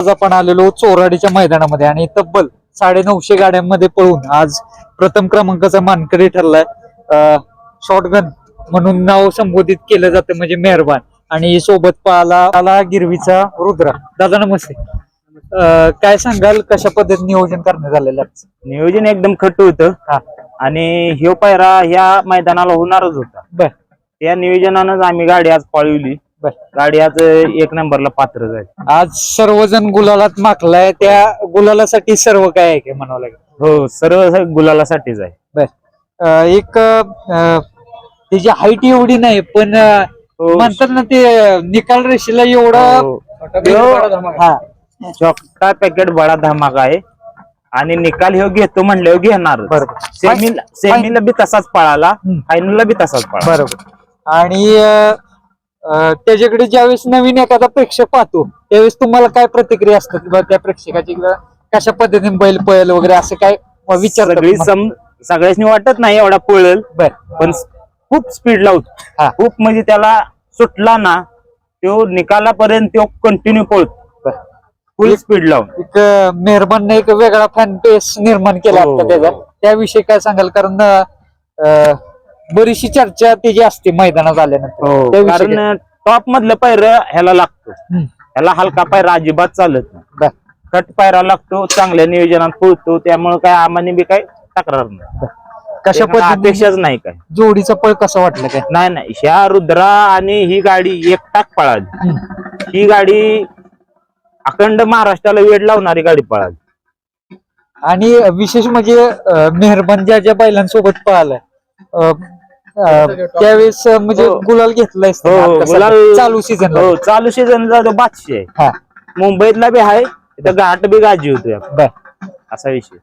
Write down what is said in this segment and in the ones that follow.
आज आपण आलेलो चोराडीच्या मैदानामध्ये आणि तब्बल साडे नऊशे गाड्यांमध्ये पळून आज प्रथम क्रमांकाचा मानकरी ठरलाय. शॉटगन म्हणून नाव संबोधित केलं जातं म्हणजे मेहरबान. आणि सोबत पाहला आला गिरवीचा रुद्रा. दादा नमस्ते. अं, काय सांगाल कशा पद्धतीने नियोजन करण्यात आलेलं आहे? नियोजन एकदम खट होतं. हा. आणि ह्यो पायरा ह्या मैदानाला होणारच होता. बर. त्या नियोजनानंच आम्ही गाडी आज पळवली. गाडी आज एक नंबरला पात्र जाईल आज सर्वजण गुलालात माखलाय त्या गुलालासाठी सर्व काय आहे म्हणावं लागेल? हो सर्व गुलालासाठीच आहे. अं, एक अं, त्याची हाईट एवढी नाही पण अं, हो. म्हणतात ना ते अं, निकाल रेषेला एवढा हो. हा. छोटा पॅकेट बडा धमाका आहे. आणि निकाल ह्यो घेतो म्हणल्यावर घेणार बरोबर. सेमीला बी तसाच पळाला हम्म. फायनलला बी तसाच पळाला. बरोबर. आणि अं, त्याच्याकडे ज्यावेळेस नवीन एखादा प्रेक्षक पाहतो त्यावेळेस तुम्हाला काय प्रतिक्रिया असतात किंवा त्या प्रेक्षकाची कशा पद्धतीने बैल पळेल वगैरे असं काय विचार सगळी सम सगळ्यासनी वाटत नाही एवढा पळेल बर. पण खूप स्पीड लावतो हा. खूप म्हणजे त्याला सुटला ना तो निकालापर्यंत तो कंटिन्यू पळतो. फुल स्पीड लावून एक अं, मेहरबानने एक वेगळा फॅन बेस निर्माण केला हो. आता त्याचा. त्याविषयी काय सांगाल? कारण बरीचशी चर्चा त्याची असते मैदानात आल्यानंतर. हो? कारण टॉप मधलं पायर ह्याला लागतो. हम्म. ह्याला हलका पायरा अजिबात चालत नाही. कट पायरा लागतो चांगल्या नियोजनात पळतो त्यामुळे काय आम्हाला बी काय तक्रार नाही. कशा त्यामुळे पद्धतीने अपेक्षाच नाही काय जोडीचा पळ कसा वाटला काय? नाही नाही. ह्या रुद्रा आणि ही गाडी एकटाक पळाली. हम्म. ही गाडी अखंड महाराष्ट्राला वेळ लावणारी गाडी पळाली. आणि विशेष म्हणजे अं, मेहरबान ज्या ज्या बैलांसोबत पळालाय अं, त्यावेळेस म्हणजे हो. गुलाल घेतलाय हो गुलाल- चालू सीझन हो चालू सीझनला तो बादशे आहे. हा. मुंबईतला बी आहे तिथं घाट बी गाजी होतोय बर. असा विषय.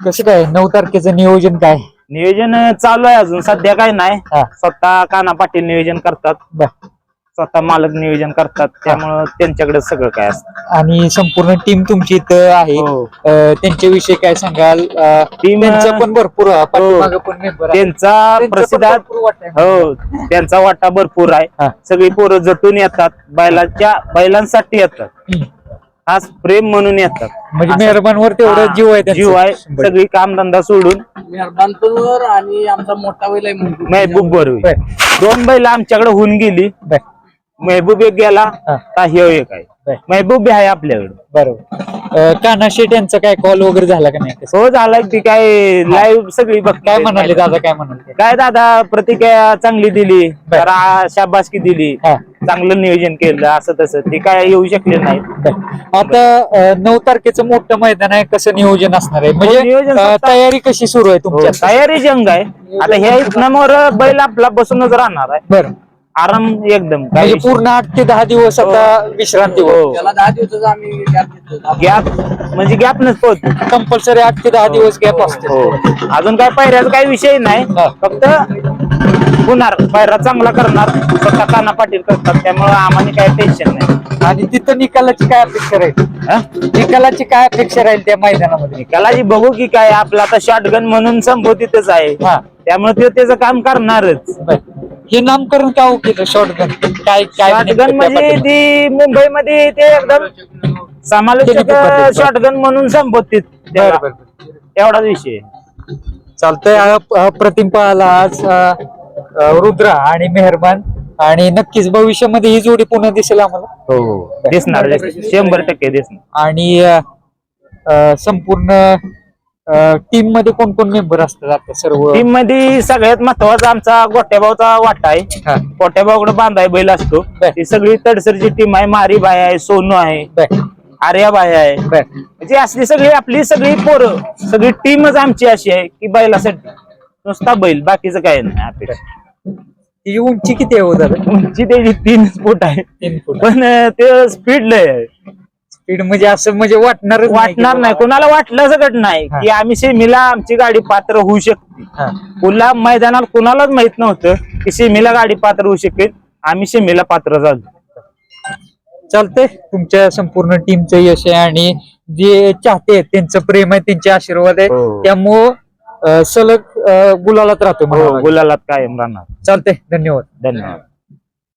कसं काय नऊ तारखेचं नियोजन काय? नियोजन चालू आहे अजून. सध्या काय नाही. हा. स्वतः काना पाटील नियोजन करतात. बर. स्वतः मालक नियोजन करतात त्यामुळं त्यांच्याकडे सगळं काय असतं आणि संपूर्ण टीम तुमची इथं आहे हो. अं, त्यांच्याविषयी काय सांगाल अं, त्यांचं पण भरपूर आहे, पाठीमागं पण member आहे. त्यांचा त्यांचं पण प्रसिद्ध भरपूर वाटा आहे. हो त्यांचा वाटा भरपूर हा. आहे सगळी पोरं जटून येतात बैलाच्या बैलांसाठी येतात हम्म. खास प्रेम म्हणून येतात म्हणजे मेहरबानवर तेवढं हा, जीव आहे त्यांचा. जीव आहे शंभर. सगळी कामधंदा सोडून मेहरबानपूर आणि आमचा मोठा बैल आहे महबूब. महबूब बरोबर बर. दोन बैल आमच्याकडे होऊन गेली बर. महबूब एक गेला हा. का ह्यो एक आहे. बर. महबूब बी आहे आपल्याकडे. बरोबर. अं, कान्हा शेट यांचा काय कॉल वगैरे झाला का नाही? हो झाला ती काय लाईव्ह सगळी बघ काय म्हणाले दादा काय म्हणाले? काय दादा प्रतिक्रिया चांगली दिली. बर. जरा शाबासकी दिली. हा. चांगलं नियोजन केलं असं तसं. ती काय येऊ शकले नाही. बर. आता अं, नऊ तारखेचं मोठं मैदान आहे. कसं नियोजन असणार आहे? म्हणजे हो, नियोजन अं, स्वतः- तयारी कशी सुरू आहे हो, तुमच्या तयारी जंग आहे. आता ह्या इथनावर बैल आपला बसूनच राहणार आहे. बरं. आराम एकदम. म्हणजे पूर्ण आठ ते दहा दिवस आता विश्रांती हो. त्याला दहा दिवसाचा आम्ही gap देतो. गॅप म्हणजे गॅप नसतो कंपल्सरी आठ ते दहा दिवस गॅप असतो. हो. अजून काय पायऱ्याचा काही विषय नाही. हा. फक्त होणार. पायरा चांगला करणार. स्वतः काना पाटील करतात. त्यामुळे आम्हाला काय टेन्शन नाही. आणि तिथं निकालाची काय अपेक्षा राहील? हा? निकालाची काय अपेक्षा राहील त्या मैदानामध्ये? निकालाची बघू की काय. आपला आता शॉटगन म्हणून संबोधितच आहे. हा. त्यामुळे ते त्याचं काम करणारच. बर. हे नामकरण का हो केलं शॉर्टगन काय काय शॉटगन नेमकं त्या म्हणजे पाठीमागे? ती मुंबईमध्ये ते एकदम समालोचक शॉटगन म्हणून संबोधित त्याला. बरं. एवढाच विषय. चालतंय अ- अप्रतिम पाहाला आज अ, अ, रुद्रा आणि मेहरबान आणि नक्कीच भविष्यामध्ये ही जोडी पुन्हा दिसेल आम्हाला हो दिसणार दिसणार. शंभर टक्के दिसणार आणि अ, अ, संपूर्ण टीममध्ये कोण कोण मेंबर असतात आता सर्व? टीममध्ये सगळ्यात महत्त्वाचा आमचा गोट्याभाऊचा वाटा आहे. हा. गोट्याभाऊकडे बांधाय बैल असतो. बर. ती सगळी तडसरची टीम आहे. मारी बाय आहे सोनू आहे बर, आर्या बाय आहे. बर. म्हणजे असली सगळी आपली सगळी पोरं सगळी टीमच आमची अशी आहे की बैलासाठी. नुसता बैल बाकीचं काय नाही तिची उंची किती आहे हो दादा? उंची त्याची तीन फूट आहे. तीन फूट. पण अं, ते स्पीड लय आहे. स्पीड म्हणजे असं म्हणजे वाटणार वाटणार नाही. कोणाला वाटलं सकट नाही की आम्ही सेमीला आमची गाडी पात्र होऊ शकते. पुन्हा मैदानात कोणालाच माहीत नव्हतं की सेमीला गाडी पात्र होऊ शकेल. आम्ही सेमीला पात्र झालो. चालतंय. तुमच्या संपूर्ण टीमचं यश आहे आणि जे चाहते आहेत त्यांचं प्रेम आहे त्यांचे आशीर्वाद आहे. हो. त्यामुळं सलग गुलालात राहतो हो. गुलालात कायम राहणार. चालतंय. धन्यवाद. धन्यवाद.